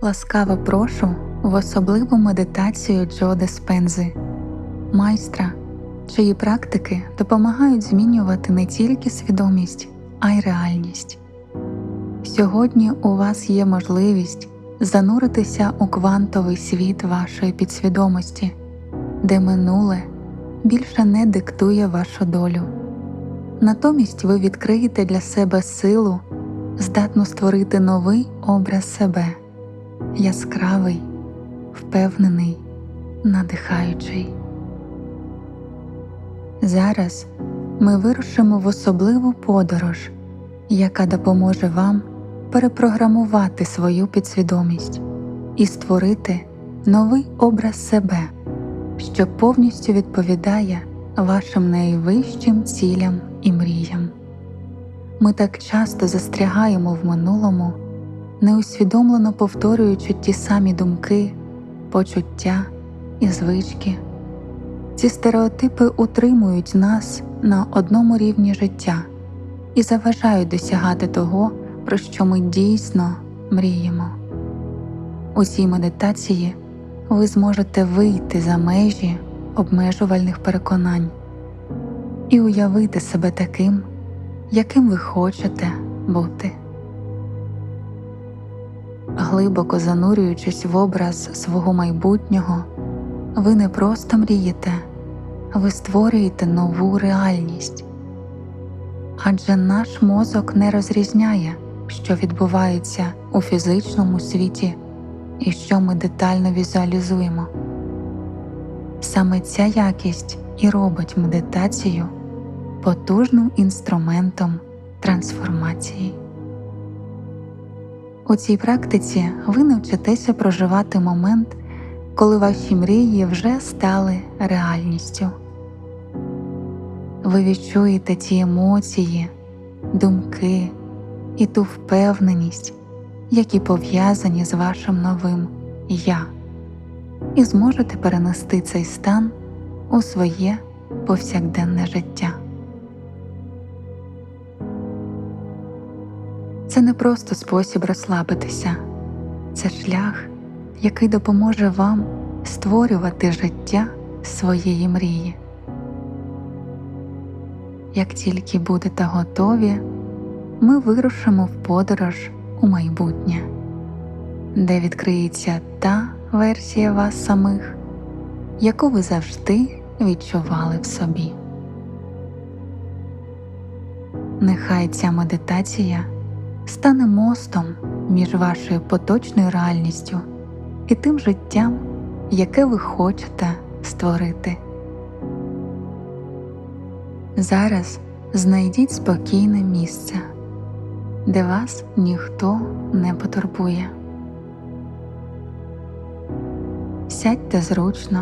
Ласкаво прошу в особливу медитацію Джо Диспензи, майстра, чиї практики допомагають змінювати не тільки свідомість, а й реальність. Сьогодні у вас є можливість зануритися у квантовий світ вашої підсвідомості, де минуле більше не диктує вашу долю. Натомість ви відкриєте для себе силу, здатну створити новий образ себе, яскравий, впевнений, надихаючий. Зараз ми вирушимо в особливу подорож, яка допоможе вам перепрограмувати свою підсвідомість і створити новий образ себе, що повністю відповідає вашим найвищим цілям і мріям. Ми так часто застрягаємо в минулому, неусвідомлено повторюючи ті самі думки, почуття і звички. Ці стереотипи утримують нас на одному рівні життя і заважають досягати того, про що ми дійсно мріємо. У цій медитації ви зможете вийти за межі обмежувальних переконань і уявити себе таким, яким ви хочете бути. Глибоко занурюючись в образ свого майбутнього, ви не просто мрієте, ви створюєте нову реальність. Адже наш мозок не розрізняє, що відбувається у фізичному світі і що ми детально візуалізуємо. Саме ця якість і робить медитацію потужним інструментом трансформації. У цій практиці ви навчитеся проживати момент, коли ваші мрії вже стали реальністю. Ви відчуєте ті емоції, думки і ту впевненість, які пов'язані з вашим новим Я, і зможете перенести цей стан у своє повсякденне життя. Це не просто спосіб розслабитися, це шлях, який допоможе вам створювати життя своєї мрії. Як тільки будете готові, ми вирушимо в подорож у майбутнє, де відкриється та версія вас самих, яку ви завжди відчували в собі. Нехай ця медитація стане мостом між вашою поточною реальністю і тим життям, яке ви хочете створити. Зараз знайдіть спокійне місце, де вас ніхто не потурбує. Сядьте зручно,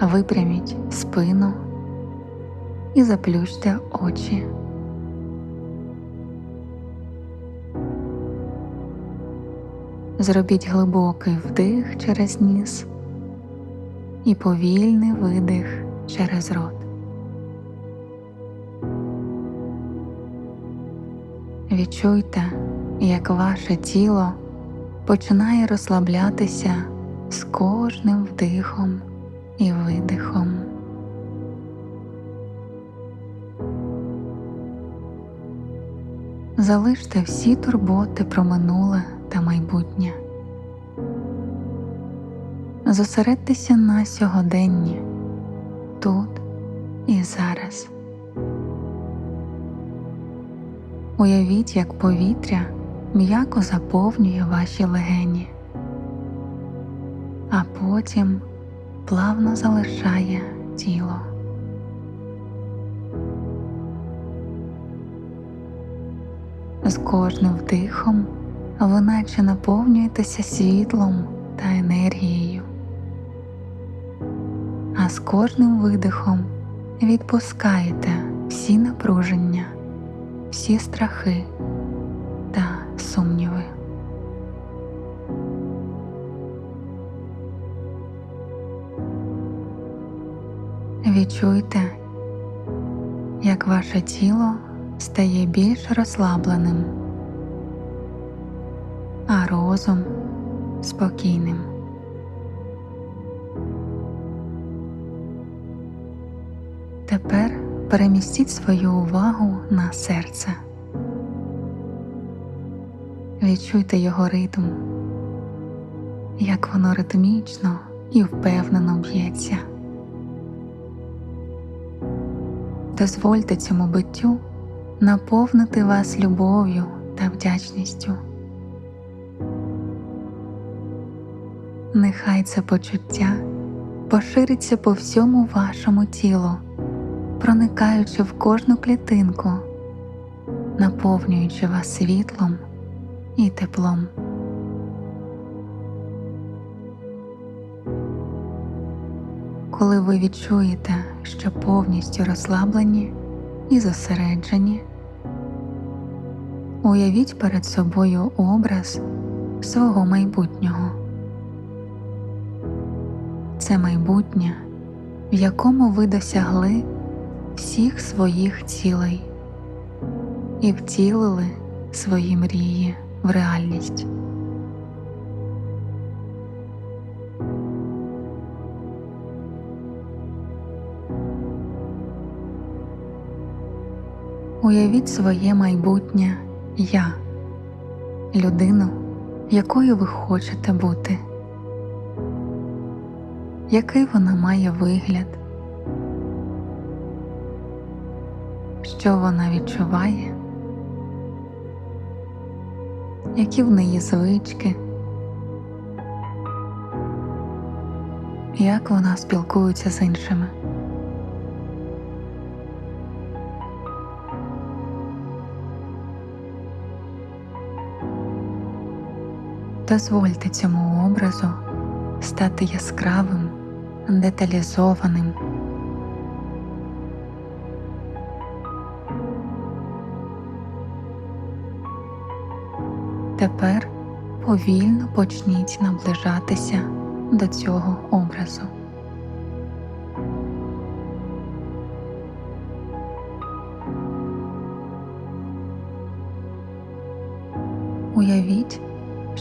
випряміть спину і заплющте очі. Зробіть глибокий вдих через ніс і повільний видих через рот. Відчуйте, як ваше тіло починає розслаблятися з кожним вдихом і видихом. Залиште всі турботи про минуле та майбутнє. Зосередьтеся на сьогоденні, тут і зараз. Уявіть, як повітря м'яко заповнює ваші легені, а потім плавно залишає тіло. З кожним вдихом ви наче наповнюєтеся світлом та енергією, а з кожним видихом відпускаєте всі напруження, всі страхи та сумніви. Відчуйте, як ваше тіло стає більш розслабленим розум спокійним. Тепер перемістіть свою увагу на серце. Відчуйте його ритм, як воно ритмічно і впевнено б'ється. Дозвольте цьому биттю наповнити вас любов'ю та вдячністю. Нехай це почуття пошириться по всьому вашому тілу, проникаючи в кожну клітинку, наповнюючи вас світлом і теплом. Коли ви відчуєте, що повністю розслаблені і зосереджені, уявіть перед собою образ свого майбутнього. Це майбутнє, в якому ви досягли всіх своїх цілей і втілили свої мрії в реальність. Уявіть своє майбутнє я, людину, якою ви хочете бути, який вона має вигляд, що вона відчуває, які в неї звички, як вона спілкується з іншими. Дозвольте цьому образу стати яскравим, деталізованим. Тепер повільно почніть наближатися до цього образу. Уявіть,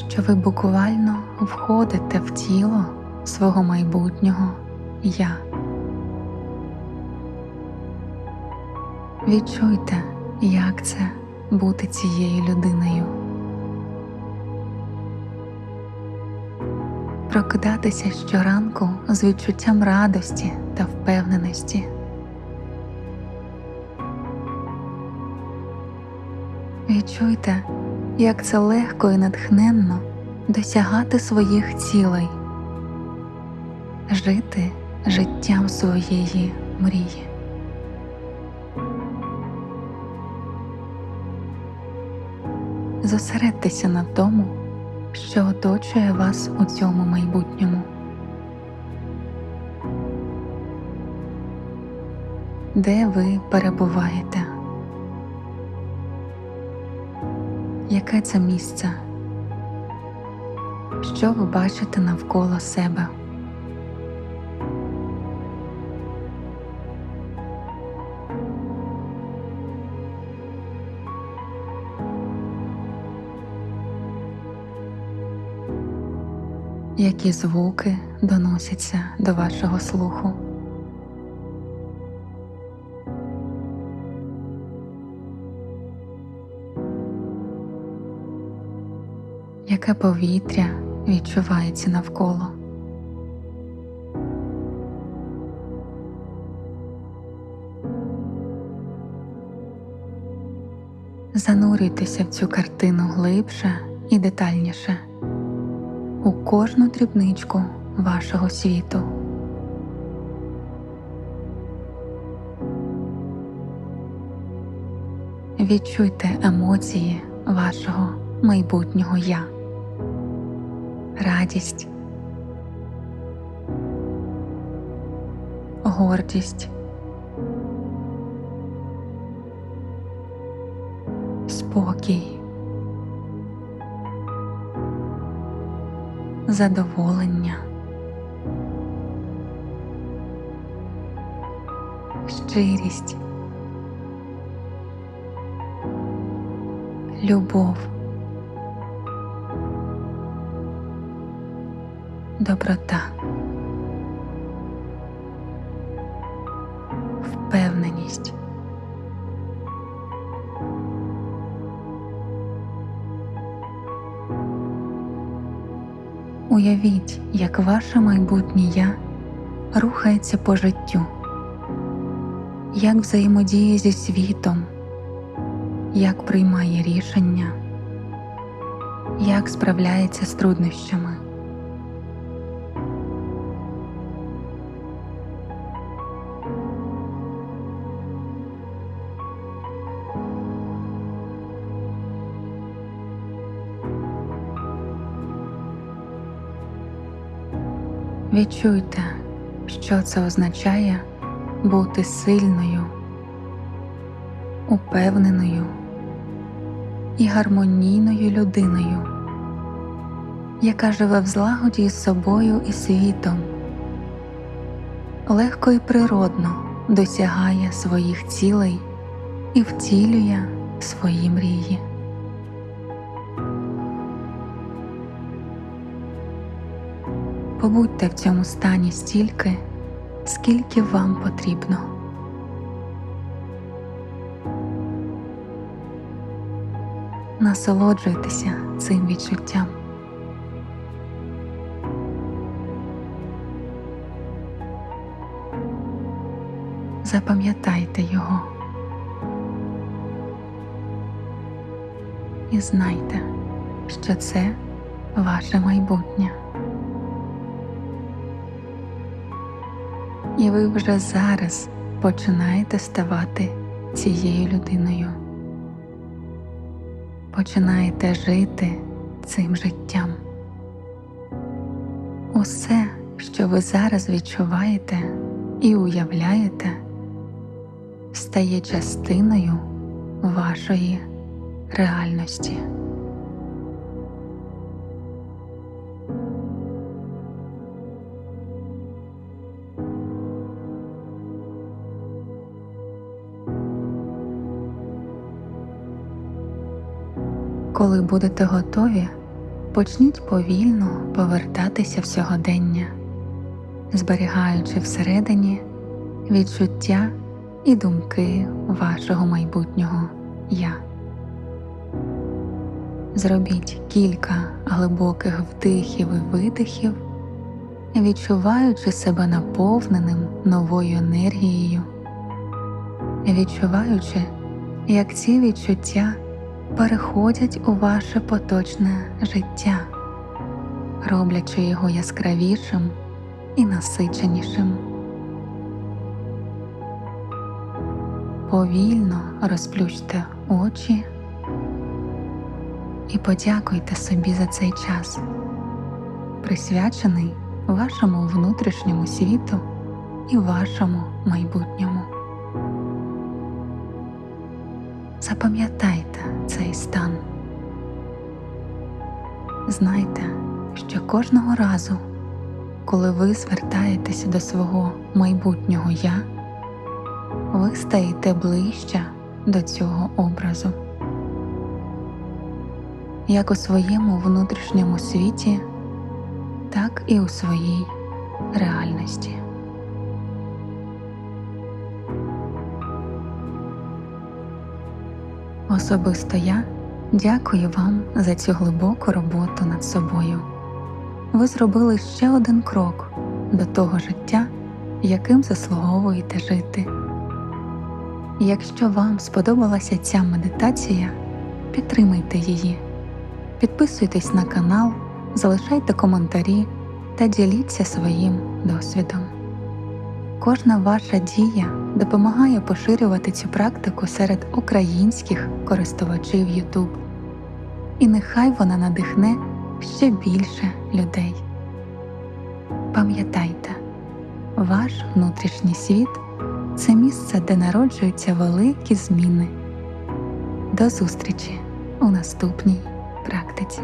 що ви буквально входите в тіло свого майбутнього я. Відчуйте, як це бути цією людиною. Прокидатися щоранку з відчуттям радості та впевненості. Відчуйте, як це легко і натхненно досягати своїх цілей, жити життям своєї мрії. Зосередьтеся на тому, що оточує вас у цьому майбутньому. Де ви перебуваєте? Яке це місце? Що ви бачите навколо себе? Які звуки доносяться до вашого слуху? Яке повітря відчувається навколо? Занурюйтеся в цю картину глибше і детальніше у кожну дрібничку вашого світу. Відчуйте емоції вашого майбутнього я, радість, гордість, спокій. задоволення. Щирість, любов, доброта, впевненість. Уявіть, як ваше майбутнє я рухається по життю, як взаємодіє зі світом, як приймає рішення, як справляється з труднощами. Відчуйте, що це означає бути сильною, упевненою і гармонійною людиною, яка живе в злагоді з собою і світом, легко і природно досягає своїх цілей і втілює свої мрії. Побудьте в цьому стані стільки, скільки вам потрібно. Насолоджуйтеся цим відчуттям. Запам'ятайте його і знайте, що це ваше майбутнє. І ви вже зараз починаєте ставати цією людиною. Починаєте жити цим життям. Усе, що ви зараз відчуваєте і уявляєте, стає частиною вашої реальності. Коли будете готові, почніть повільно повертатися в сьогодення, зберігаючи всередині відчуття і думки вашого майбутнього я. Зробіть кілька глибоких вдихів і видихів, відчуваючи себе наповненим новою енергією, відчуваючи, як ці відчуття переходять у ваше поточне життя, роблячи його яскравішим і насиченішим. Повільно розплющте очі і подякуйте собі за цей час, присвячений вашому внутрішньому світу і вашому майбутньому. Запам'ятайте цей стан. Знайте, що кожного разу, коли ви звертаєтеся до свого майбутнього я, ви стаєте ближче до цього образу, як у своєму внутрішньому світі, так і у своїй реальності. Особисто я дякую вам за цю глибоку роботу над собою. Ви зробили ще один крок до того життя, яким заслуговуєте жити. Якщо вам сподобалася ця медитація, підтримайте її, підписуйтесь на канал, залишайте коментарі та діліться своїм досвідом. Кожна ваша дія допомагає поширювати цю практику серед українських користувачів YouTube. І нехай вона надихне ще більше людей. Пам'ятайте, ваш внутрішній світ це місце, де народжуються великі зміни. До зустрічі у наступній практиці.